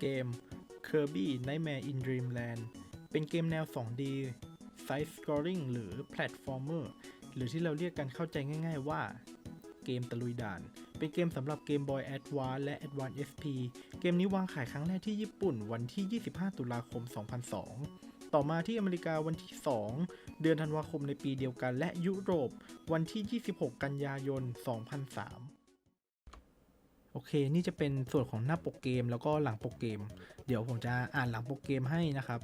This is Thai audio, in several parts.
เกม Kirby Nightmare in Dreamland เป็นเกมแนว 2D Side Scrolling หรือ Platformer หรือที่เราเรียกกันเข้าใจง่ายๆว่า เกมตะลุยด่าน เป็นเกมสำหรับ Game Boy Advance และ Advance SP เกมนี้วางขายครั้งแรกที่ญี่ปุ่นวันที่ 25 ตุลาคม 2002 ต่อมาที่อเมริกาวันที่ 2 เดือนธันวาคมในปีเดียวกัน และยุโรปวันที่ 26 กันยายน 2003 โอเค นี่จะเป็นส่วนของหน้าปกเกมแล้วก็หลังปกเกม เดี๋ยวผมจะอ่านหลังปกเกมให้นะครับ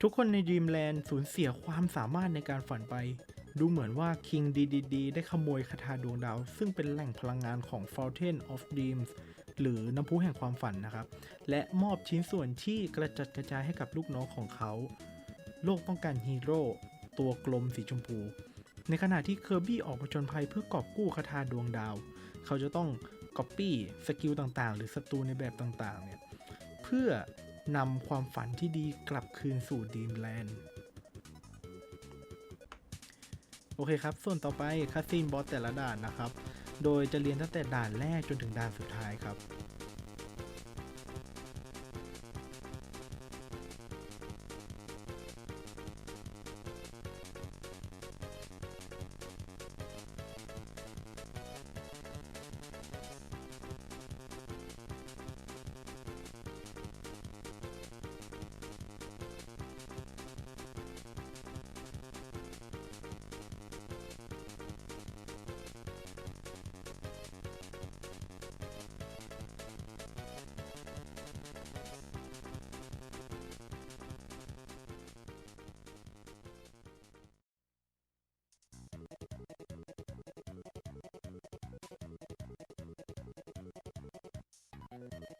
ทุกคนใน Dreamland สูญเสียความสามารถในการฝันไป ดูเหมือนว่า King DDD ได้ขโมยคาถาดวงดาว ซึ่งเป็นแหล่งพลังงานของ Fountain of Dreams หรือน้ำพุแห่งความฝันนะครับ และมอบชิ้นส่วนที่กระจัดกระจายให้กับลูกน้องของเขา โลกต้องการฮีโร่ตัวกลมสีชมพู ในขณะที่เคอร์บี้ออกผจญภัยเพื่อกอบกู้คาถาดวงดาว เขาจะต้อง ก๊อปปี้สกิลต่างๆ หรือศัตรูในแบบต่างๆเนี่ยเพื่อนำความฝันที่ดีกลับคืนสู่ดีมแลนด์โอเคครับ ส่วนต่อไปคาสินบอสแต่ละด่านนะครับ โดยจะเรียนตั้งแต่ด่านแรกจนถึงด่านสุดท้ายครับ Thank you.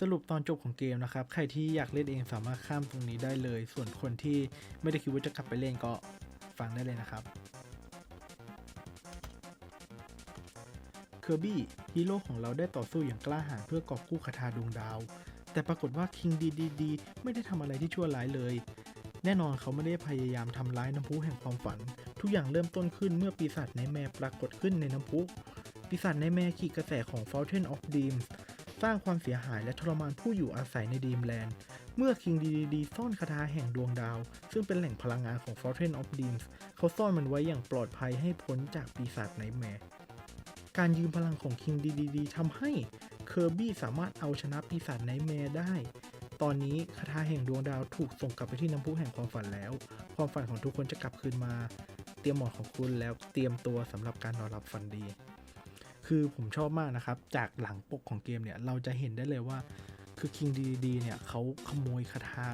สรุปตอนจบของเกมนะครับ ใครที่อยากเล่นเองสามารถข้ามตรงนี้ได้เลย ส่วนคนที่ไม่ได้คิดว่าจะกลับไปเล่นก็ฟังได้เลยนะครับ เคอร์บี้ฮีโร่ของเราได้ต่อสู้อย่างกล้าหาญเพื่อกอบกู้คาถาดวงดาว แต่ปรากฏว่าคิงดีดีดีไม่ได้ทำอะไรที่ชั่วร้ายเลย แน่นอนเขาไม่ได้พยายามทำร้ายน้ำพุแห่งความฝัน ทุกอย่างเริ่มต้นขึ้นเมื่อปีศาจไนแมร์ปรากฏขึ้นในน้ำพุปีศาจไนแมร์ขี่กระแสของ Fountain of Dreams สร้างความเสียหายและทรมานผู้อยู่อาศัยในดีมแลนด์ เมื่อคิงดีดีซ่อนคาถาแห่งดวงดาว ซึ่งเป็นแหล่งพลังงานของ Fountain of Dreams เขาซ่อนมันไว้อย่างปลอดภัยให้พ้นจากปีศาจไนแมร์การยืมพลังของคิงดีดีทำให้เคอร์บี้สามารถเอาชนะปีศาจไนแมร์ได้ ตอนนี้คาถาแห่งดวงดาวถูกส่งกลับไปที่น้ำพุแห่งความฝันแล้ว ความฝันของทุกคนจะกลับคืนมา เตรียมหมอนของคุณแล้วเตรียมตัวสำหรับการนอนหลับฝันดี คือผมชอบมากนะครับ จากหลังปกของเกมเนี่ยเราจะเห็นได้เลยว่า คือ King DDD เนี่ยเขาขโมยคาถา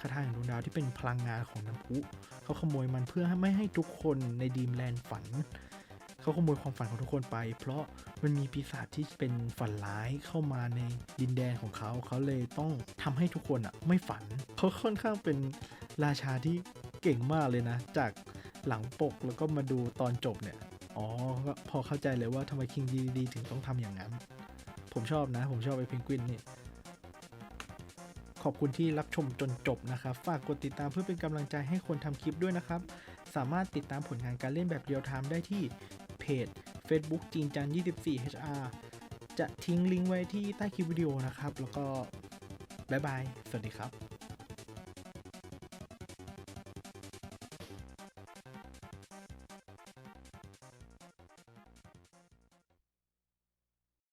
คาถาแห่งดวงดาวที่เป็นพลังงานของน้ำพุเขาขโมยมันเพื่อไม่ให้ทุกคนในดีมแลนด์ฝันเขาขโมยความฝันของทุกคนไป เพราะมันมีปีศาจที่เป็นฝันร้ายเข้ามาในดินแดนของเขา เขาเลยต้องทำให้ทุกคนอะไม่ฝัน เขาค่อนข้างเป็นราชาที่เก่งมากเลยนะ จากหลังปกแล้วก็มาดูตอนจบเนี่ย อ๋อก็พอเข้าใจเลยว่าทำไมคิงดีดีถึงต้องทำอย่างนั้น ผมชอบนะ ผมชอบไอ้เพนกวินนี่ ขอบคุณที่รับชมจนจบนะครับ ฝากกดติดตามเพื่อเป็นกำลังใจให้คนทำคลิปด้วยนะครับ สามารถติดตามผลงานการเล่นแบบเรียลไทม์ได้ที่เพจ Facebook จีนจัน 24HR จะทิ้งลิงก์ไว้ที่ใต้คลิปวิดีโอนะครับ แล้วก็บ๊ายบาย สวัสดีครับ